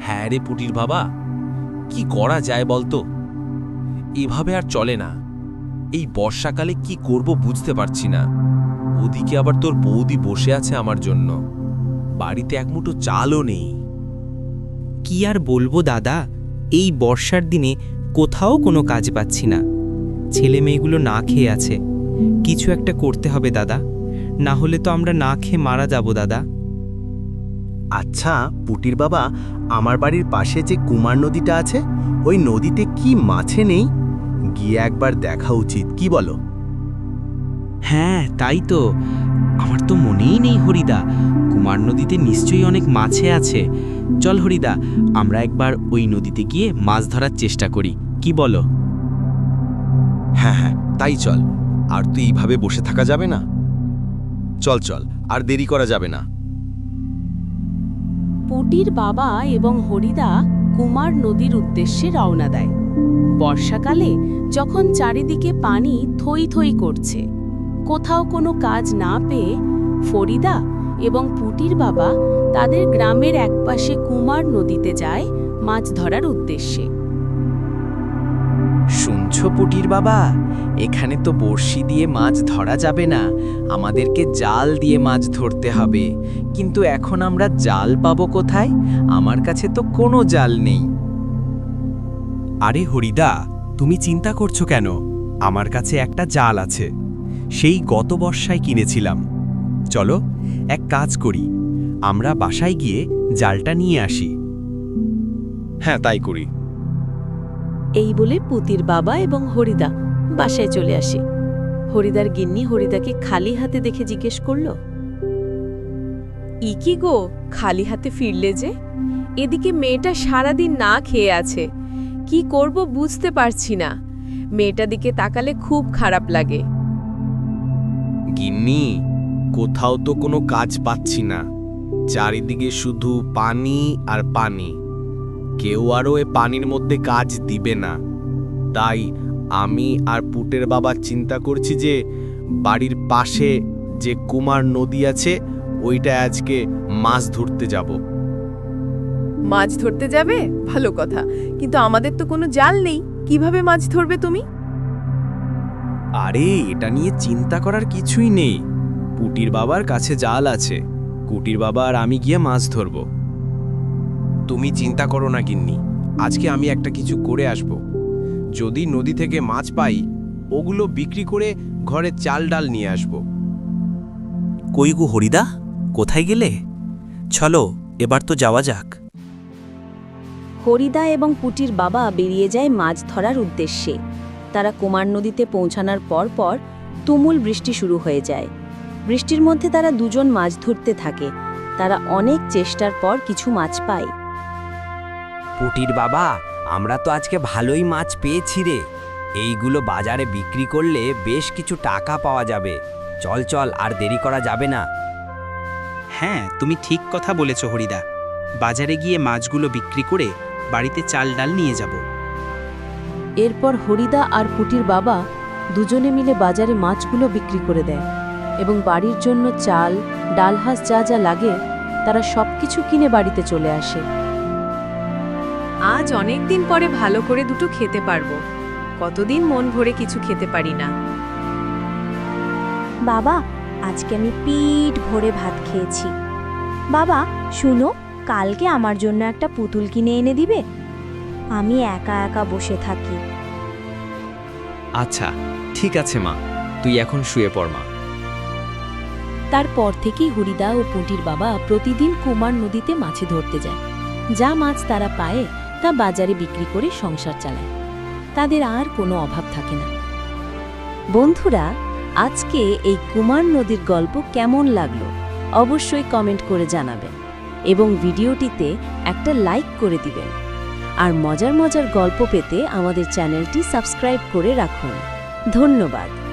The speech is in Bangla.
হ্যাঁ রে পুটির বাবা, কি করা যায় বলতো? এভাবে আর চলে না। এই বর্ষাকালে কি করব বুঝতে পারছি না। ওদিকে আবার তোর বৌদি বসে আছে আমার জন্য। বাড়িতে এক মুঠো চালও নেই। কি আর বলব দাদা, এই বর্ষার দিনে কোথাও কোনো কাজ পাচ্ছি না। ছেলে মেয়েগুলো না খেয়ে আছে। কিছু একটা করতে হবে দাদা। না হলে তো আমরা না খেয়ে মারা যাব দাদা। আচ্ছা পুটির বাবা আমার বাড়ির পাশে যে কুমার নদীটা আছে ওই নদীতে কি মাছে নেই? গিয়ে একবার দেখা উচিত কি বলো? হ্যাঁ তাই তো। আমার তো মনেই নেই হরিদা। কুমার নদীতে নিশ্চয়ই অনেক মাছে আছে। চল হরিদা আমরা একবার ওই নদীতে গিয়ে মাছ ধরার চেষ্টা করি কি বলো? হ্যাঁ হ্যাঁ তাই চল। আর তুই এইভাবে বসে থাকা যাবে না? চল চল আর দেরি করা যাবে না। পুটির বাবা এবং হরিদা কুমার নদীর উদ্দেশ্যে রওনা দেয়। বর্ষাকালে যখন চারিদিকে পানি থই থই করছে, কোথাও কোনো কাজ না পেয়ে ফরিদা এবং পুটির বাবা তাদের গ্রামের একপাশে কুমার নদীতে যায় মাছ ধরার উদ্দেশ্যে। শুনছ পুটির বাবা? এখানে তো বড়শি দিয়ে মাছ ধরা যাবে না। আমাদেরকে জাল দিয়ে মাছ ধরতে হবে। কিন্তু এখন আমরা জাল পাবো কোথায়? আমার কাছে তো কোনো জাল নেই। আরে হরিদা তুমি চিন্তা করছ কেন? আমার কাছে একটা জাল আছে। সেই গত বর্ষায় কিনেছিলাম। চলো এক কাজ করি। আমরা বাসায় গিয়ে জালটা নিয়ে আসি। হ্যাঁ তাই করি। এই বলে পুতির বাবা এবং হরিদা বাসায় চলে আসে। হরিদার গিন্নি হরিদাকে খালি হাতে দেখে জিজ্ঞেস করল, ইকি গো, খালি হাতে ফিরলে যে? এদিকে মেয়েটা সারাদিন না খেয়ে আছে। কি করব বুঝতে পারছি না। মেয়েটা দিকে তাকালে খুব খারাপ লাগে। গিন্নি, কোথাও তো কোনো কাজ পাচ্ছি না। চারিদিকে শুধু পানি আর পানি। কেউ আরও এ পানির মধ্যে কাজ দিবে না। তাই আমি আর পুটের বাবা চিন্তা করছি যে বাড়ির পাশে যে কুমার নদী আছে ওইটা আজকে মাছ ধরতে যাব। মাছ ধরতে যাবে? ভালো কথা। কিন্তু আমাদের তো কোনো জাল নেই। কীভাবে মাছ ধরবে তুমি? আরে এটা নিয়ে চিন্তা করার কিছুই নেই। পুটির বাবার কাছে জাল আছে। কুটির বাবা আর আমি গিয়ে মাছ ধরব। তুমি চিন্তা করো না গিন্নি। আজকে আমি একটা কিছু করে আসব। যদি নদী থেকে মাছ পাই ওগুলো বিক্রি করে ঘরে চাল ডাল নিয়ে আসব। কই গো হরিদা? কোথায় গেলে? চলো এবার তো যাওয়া যাক। হরিদা এবং পুটির বাবা বেরিয়ে যায় মাছ ধরার উদ্দেশ্যে। তারা কুমার নদীতে পৌঁছানোর পর পর তুমুল বৃষ্টি শুরু হয়ে যায়। বৃষ্টির মধ্যে তারা দুজন মাছ ধরতে থাকে। তারা অনেক চেষ্টার পর কিছু মাছ পায়। পুটির বাবা আমরা তো আজকে ভালোই মাছ পেয়েছি রে। এইগুলো বাজারে বিক্রি করলে বেশ কিছু টাকা পাওয়া যাবে। চল চল আর দেরি করা যাবে না। হ্যাঁ তুমি ঠিক কথা বলেছ হরিদা। বাজারে গিয়ে মাছগুলো বিক্রি করে বাড়িতে চাল ডাল নিয়ে যাব। এরপর হরিদা আর পুটির বাবা দুজনে মিলে বাজারে মাছগুলো বিক্রি করে দেয় এবং বাড়ির জন্য চাল ডালহাঁস যা যা লাগে তারা সব কিছু কিনে বাড়িতে চলে আসে। আজ অনেক দিন পরে ভালো করে দুটো খেতে পারব। কতদিন মন ভরে কিছু খেতে পারি না। বাবা আজকে আমি পিঠ ভরে ভাত খেয়েছি। বাবা শুনো কালকে আমার জন্য একটা পুতুল কিনে এনে দিবে? আমি একা একা বসে থাকি। আচ্ছা ঠিক আছে মা তুই এখন শুয়ে পড় মা। তারপর থেকেই হরিদা ও পুঁটির বাবা প্রতিদিন কুমার নদীতে মাছে ধরতে যায়। যা মাছ তারা পায় তা বাজারে বিক্রি করে সংসার চালায়। তাদের আর কোনো অভাব থাকে না। বন্ধুরা, আজকে এই কুমার নদীর গল্প কেমন লাগল অবশ্যই কমেন্ট করে জানাবেন এবং ভিডিওটিতে একটা লাইক করে দিবেন। আর মজার মজার গল্প পেতে আমাদের চ্যানেলটি সাবস্ক্রাইব করে রাখুন। ধন্যবাদ।